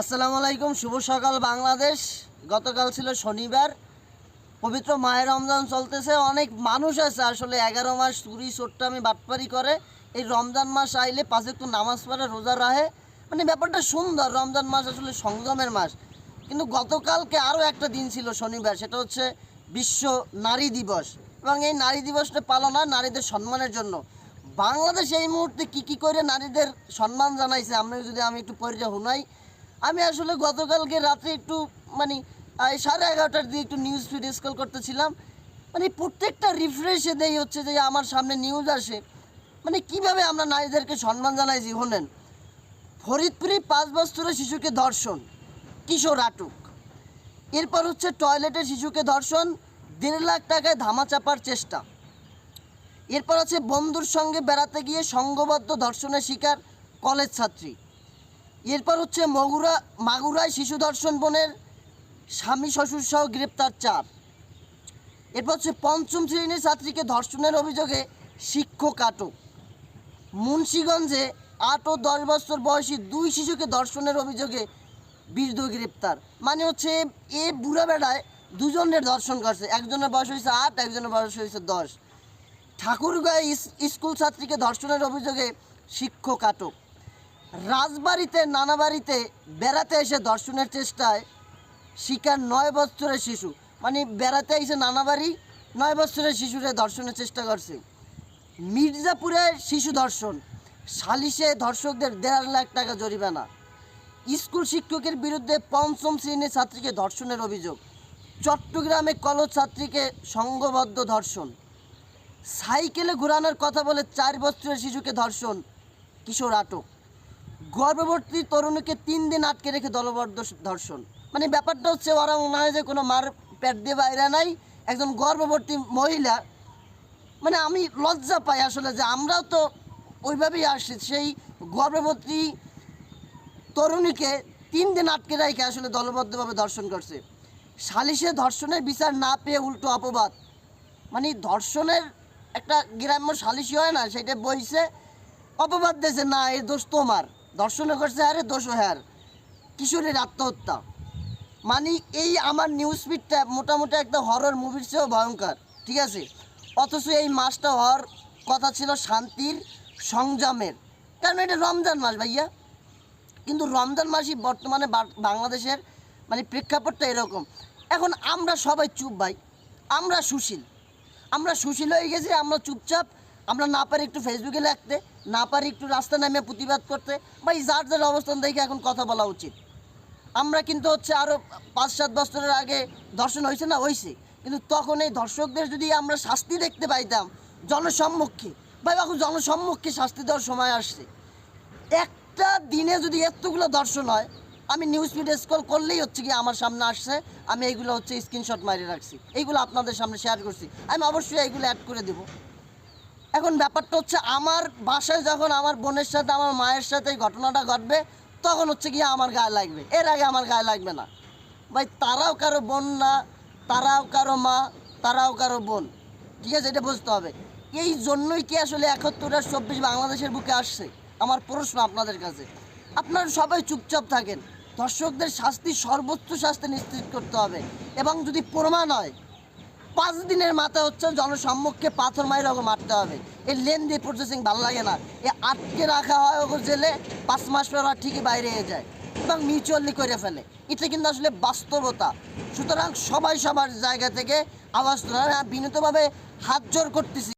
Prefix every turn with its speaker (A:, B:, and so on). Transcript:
A: আসসালামু আলাইকুম, শুভ সকাল বাংলাদেশ। গতকাল ছিল শনিবার। পবিত্র মায়ের রমজান চলতেছে, অনেক মানুষ আছে। আসলে এগারো মাস চুরি চোট্টামি বাটপারি করে। এই রমজান মাস আইলে পাশে একটু নামাজ পড়ে রোজা রাহে। মানে ব্যাপারটা সুন্দর, রমজান মাস আসলে সংযমের মাস। কিন্তু গতকালকে আরও একটা দিন ছিল শনিবার, সেটা হচ্ছে বিশ্ব নারী দিবস। এবং এই নারী দিবসটা পালন হয় নারীদের সম্মানের জন্য। বাংলাদেশ এই মুহূর্তে কি কি করে নারীদের সম্মান জানাইছে, আমরা যদি আমি একটু পরিচয় শুনাই। আমি আসলে গতকালকে রাতে একটু মানে সাড়ে এগারোটার দিকে একটু নিউজ ফিড স্কল করতেছিলাম। মানে প্রত্যেকটা রিফ্রেশে দেই হচ্ছে যে আমার সামনে নিউজ আসে। মানে কীভাবে আমরা নারীদেরকে সম্মান জানাইছি শোনেন ফরিদপুরে পাঁচ বছরের শিশুকে ধর্ষণ, কিশোর আটক। এরপর হচ্ছে টয়লেটে শিশুকে ধর্ষণ, দেড় লাখ টাকায় ধামা চাপার চেষ্টা। এরপর আছে বন্ধুর সঙ্গে বেড়াতে গিয়ে সংঘবদ্ধ ধর্ষণের শিকার কলেজ ছাত্রী। এরপর হচ্ছে মগুরা, মাগুরায় শিশু ধর্ষণ বোনের স্বামী শ্বশুর সহ গ্রেপ্তার চার। এরপর হচ্ছে পঞ্চম শ্রেণির ছাত্রীকে ধর্ষণের অভিযোগে শিক্ষক আটক। মুন্সীগঞ্জে আট ও দশ বছর বয়সী দুই শিশুকে ধর্ষণের অভিযোগে বীরদ গ্রেপ্তার। মানে হচ্ছে এ বুড়া বেড়ায় দুজনের ধর্ষণ করছে একজনের বয়স হয়েছে আট, একজনের বয়স হয়েছে দশ। ঠাকুরগাঁয়ে স্কুল ছাত্রীকে ধর্ষণের অভিযোগে শিক্ষক আটক। রাজবাড়িতে, নানা বাড়িতে বেড়াতে এসে ধর্ষণের চেষ্টায় শিকার নয় বছরের শিশু। মানে বেড়াতে এসে নানা বাড়ি নয় বছরের শিশুরে ধর্ষণের চেষ্টা করছে। মির্জাপুরে শিশু ধর্ষণ সালিশে ধর্ষকদের দেড় লাখ টাকা জরিমানা। স্কুল শিক্ষকের বিরুদ্ধে পঞ্চম শ্রেণির ছাত্রীকে ধর্ষণের অভিযোগ। চট্টগ্রামে কলেজ ছাত্রীকে সংঘবদ্ধ ধর্ষণ। সাইকেলে ঘোরানোর কথা বলে চার বছরের শিশুকে ধর্ষণ, কিশোর আটক। গর্ভবতী তরুণীকে তিন দিন আটকে রেখে দলবদ্ধ ধর্ষণ। মানে ব্যাপারটা হচ্ছে ওরা মনে হয় যে কোনো মার পেট দিয়ে বাইরে নাই। একজন গর্ভবতী মহিলা মানে আমি লজ্জা পাই আসলে যে আমরাও তো ওইভাবেই আসছি। সেই গর্ভবতী তরুণীকে তিন দিন আটকে রেখে আসলে দলবদ্ধভাবে ধর্ষণ করছে। সালিশে ধর্ষণের বিচার না পেয়ে উল্টো অপবাদ। মানে ধর্ষণের একটা গ্রাম্য সালিশি হয় না, সেটা বইছে, অপবাদ দিয়েছে, না, এর দোষ তোমার। ধর্ষণে করছে আরে দোষ হ্যার। কিশোরের আত্মহত্যা। মানে এই আমার নিউজ ফিডটা মোটামুটি একটা হরর মুভির চেয়েও ভয়ঙ্কর, ঠিক আছে? অথচ এই মাসটা হওয়ার কথা ছিল শান্তির সংযমের। কারণ এটা রমজান মাস ভাইয়া? কিন্তু রমজান মাসই বর্তমানে বাংলাদেশের মানে প্রেক্ষাপটটা এরকম। এখন আমরা সবাই চুপ ভাই, আমরা সুশীল। আমরা সুশীল হয়ে গেছি, আমরা চুপচাপ আমরা না পারি একটু ফেসবুকে লিখতে, না পারি একটু রাস্তা নামে প্রতিবাদ করতে। ভাই, যার যার অবস্থান দেখে এখন কথা বলা উচিত। আমরা কিন্তু হচ্ছে আরও পাঁচ, সাত বছরের আগে ধর্ষণ হয়েছে না হয়েছে কিন্তু তখন এই ধর্ষকদের যদি আমরা শাস্তি দেখতে পাইতাম, জনসম্মুখে, ভাই, এখন জনসম্মুখে শাস্তি দেওয়ার সময় আসছে। একটা দিনে যদি এতগুলো দর্শন হয়, আমি নিউজ ফিড স্কল করলেই হচ্ছে কি আমার সামনে আসছে, আমি এইগুলো হচ্ছে স্ক্রিনশট মারিয়ে রাখছি। এইগুলো আপনাদের সামনে শেয়ার করছি। আমি অবশ্যই এইগুলো অ্যাড করে দেবো। এখন ব্যাপারটা হচ্ছে আমার বাসায় যখন আমার বোনের সাথে, আমার মায়ের সাথে এই ঘটনাটা ঘটবে, তখন হচ্ছে কি আমার গায়ে লাগবে। এর আগে আমার গায়ে লাগবে না। ভাই, তারাও কারও বোন না, তারাও কারও মা, তারাও কারও বোন। ঠিক আছে, এটা বুঝতে হবে। এই জন্যই কি আসলে একাত্তর আর চব্বিশ বাংলাদেশের বুকে আসছে? আমার প্রশ্ন আপনাদের কাছে। আপনারা সবাই চুপচাপ থাকেন। দর্শকদের শাস্তি, সর্বোচ্চ শাস্তি নিশ্চিত করতে হবে। এবং যদি প্রমাণ হয় পাঁচ দিনের মাথায় হচ্ছে জনসম্মুখে পাথর মাইরে ওকে মারতে হবে। এই লেন দিয়ে প্রসেসিং ভালো লাগে না। এ আটকে রাখা হয় ওকে জেলে, পাঁচ মাস পর ঠিকই বাইরে হয়ে যায় এবং মিউচুয়ালি করে ফেলে। এটা কিন্তু আসলে বাস্তবতা। সুতরাং সবাই সবার জায়গা থেকে আওয়াজ তোলা বিনীতভাবে হাত জোর করতেছি।